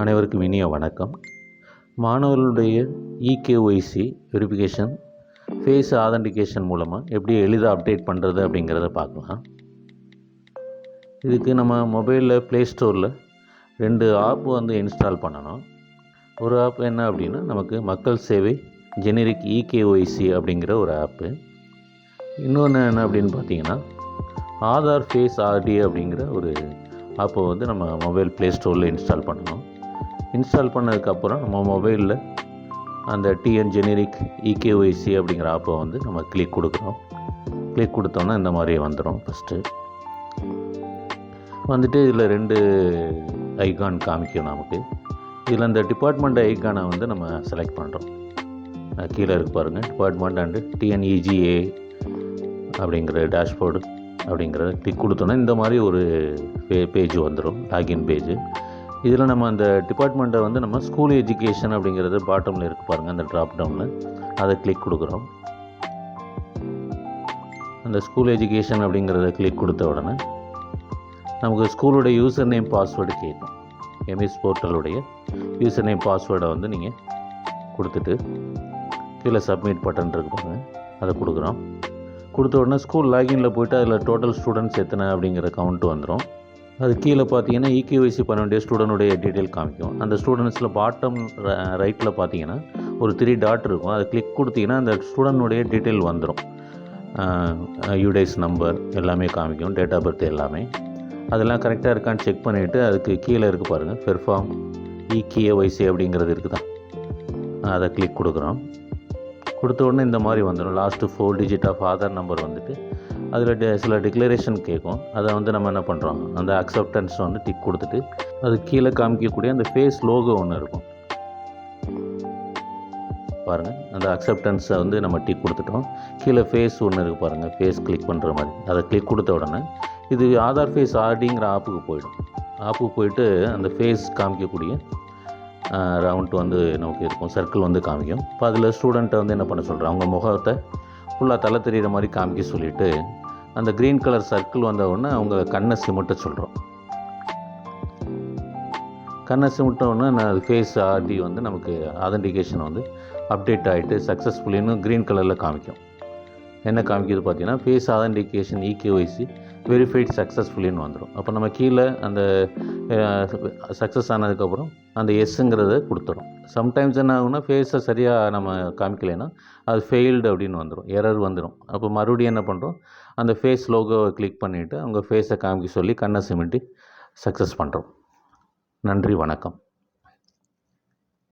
அனைவருக்கும் இனிய வணக்கம். மாணவர்களுடைய இகேஒய்சி வெரிஃபிகேஷன் ஃபேஸ் ஆதென்டிகேஷன் மூலமாக எப்படி எளிதாக அப்டேட் பண்ணுறது அப்படிங்கிறத பார்க்கலாம். இதுக்கு நம்ம மொபைலில் ப்ளே ஸ்டோரில் ரெண்டு ஆப் வந்து இன்ஸ்டால் பண்ணணும். ஒரு ஆப் என்ன அப்படின்னா நமக்கு மக்கள் சேவை ஜெனரிக் இகேஒய்சி அப்படிங்கிற ஒரு ஆப்பு இன்னொன்று என்ன அப்படின்னு பார்த்தீங்கன்னா ஆதார் ஃபேஸ் ஆர்டி அப்படிங்கிற ஒரு ஆப்பை வந்து நம்ம மொபைல் ப்ளே ஸ்டோரில் இன்ஸ்டால் பண்ணணும். இன்ஸ்டால் பண்ணதுக்கப்புறம் நம்ம மொபைலில் அந்த டிஎன் ஜெனரிக் இகேஒய்சி அப்படிங்கிற ஆப்பை வந்து நம்ம கிளிக் கொடுக்குறோம். கிளிக் கொடுத்தோன்னா இந்த மாதிரி வந்துடும் ஃபஸ்ட்டு வந்துட்டு இதில் ரெண்டு ஐகான் காமிக்கும் நமக்கு. இதில் அந்த டிபார்ட்மெண்ட் ஐகானை வந்து நம்ம செலக்ட் பண்ணுறோம் கீழே இருக்கு பாருங்கள் டிபார்ட்மெண்ட் அண்டு டிஎன்இஜிஏ அப்படிங்கிற டேஷ்போர்டு அப்படிங்கிறத கிளிக் கொடுத்தோன்னா இந்த மாதிரி ஒரு பே பேஜ் வந்துடும் லாகின் பேஜ் இதில் நம்ம அந்த டிபார்ட்மெண்ட்டை வந்து நம்ம ஸ்கூல் எஜுகேஷன் அப்படிங்கிறது பாட்டமில் இருக்குது பாருங்கள் அந்த ட்ராப் டவுனில் அதை கிளிக் கொடுக்குறோம். அந்த ஸ்கூல் எஜுகேஷன் அப்படிங்கிறத கிளிக் கொடுத்த உடனே நமக்கு ஸ்கூலோட யூசர் நேம் பாஸ்வேர்டு கேட்கும். எம்இஸ் போர்ட்டலுடைய யூசர் நேம் பாஸ்வேர்டை வந்து நீங்கள் கொடுத்துட்டு கீழே சப்மிட் பட்டன் இருக்குப்பாங்க அதை கொடுக்குறோம். கொடுத்த உடனே ஸ்கூல் லாகினில் போய்ட்டு அதில் டோட்டல் ஸ்டூடெண்ட்ஸ் எத்தனை அப்படிங்கிற கவுண்ட் வந்துடும் அது கீழே பார்த்தீங்கன்னா இகேஒய்சி பண்ண வேண்டிய ஸ்டூடெண்ட்டுடைய டீட்டெயில் காமிக்கும். அந்த ஸ்டூடெண்ட்ஸில் பாட்டம் ரைட்டில் பார்த்தீங்கன்னா ஒரு த்ரீ டாட் இருக்கும். அதை கிளிக் கொடுத்தீங்கன்னா அந்த ஸ்டூடெண்ட்டுடைய டீட்டெயில் வந்துடும் யூடைஸ் நம்பர் எல்லாமே காமிக்கும் டேட் ஆஃப் பர்த் எல்லாமே. அதெல்லாம் கரெக்டாக இருக்கான்னு செக் பண்ணிவிட்டு அதுக்கு கீழே இருக்குது பாருங்கள் பெர்ஃபார்ம் இகேஒய்சி அப்படிங்கிறது இருக்குது தான் அதை கிளிக் கொடுக்குறோம். கொடுத்த உடனே இந்த மாதிரி வந்துடும் last four digit of Aadhaar number வந்துட்டு அதில் டெ சில டிக்ளரேஷன் கேட்கும் அதை வந்து நம்ம என்ன பண்ணுறோம் அந்த அக்செப்டன்ஸ் வந்து டிக் கொடுத்துட்டு அது கீழே காமிக்கக்கூடிய அந்த ஃபேஸ் லோகோ ஒன்று இருக்கும். பாருங்கள் அந்த அக்செப்டன்ஸை வந்து நம்ம டிக் கொடுத்துட்டோம். கீழே ஃபேஸ் ஒன்று இருக்குது பாருங்கள் ஃபேஸ் கிளிக் பண்ணுற மாதிரி. அதை கிளிக் கொடுத்த உடனே இது ஆதார் ஃபேஸ் ஆர்டிங்கிற ஆப்புக்கு போயிடும். ஆப்புக்கு போயிட்டு அந்த ஃபேஸ் காமிக்கக்கூடிய ரவுண்ட் வந்து நமக்கு இருக்கும். சர்க்கிள் வந்து காமிக்கும். இப்போ அதில் ஸ்டூடெண்ட்டை வந்து என்ன பண்ண சொல்கிறேன் அவங்க முகத்தை ஃபுல்லாக தலை தெரிகிற மாதிரி காமிக்க சொல்லிவிட்டு அந்த க்ரீன் கலர் சர்க்கிள் வந்த உடனே அவங்க கண்ணை சிமிட்ட சொல்கிறோம் கண்ணை சிமிட்ட உடனே நான் ஃபேஸ் ஆர்டி வந்து நமக்கு அதன்டிகேஷன் வந்து அப்டேட் ஆகிட்டு சக்ஸஸ்ஃபுல்லின்னு க்ரீன் கலரில் காமிக்கும். என்ன காமிக்குது பார்த்தீங்கன்னா ஃபேஸ் ஆதென்டிகேஷன் இகேஒய்சி வெரிஃபைட் சக்ஸஸ்ஃபுல்லின்னு வந்துடும் அப்போ நம்ம கீழே அந்த சக்ஸஸ் ஆனதுக்கப்புறம் அந்த எஸ்ஸுங்கிறத கொடுத்துரும். சம்டைம்ஸ் என்ன ஆகும்னா ஃபேஸை சரியாக நம்ம காமிக்கலைன்னா அது ஃபெயில்டு அப்படின்னு வந்துடும் எரர் வந்துடும் அப்போ மறுபடியும் என்ன பண்ணுறோம் அந்த ஃபேஸ் லோகோவை கிளிக் பண்ணிவிட்டு அவங்க ஃபேஸை காமிக்க சொல்லி கண்ணை சிமிட்டி சக்ஸஸ் பண்ணுறோம் நன்றி வணக்கம்.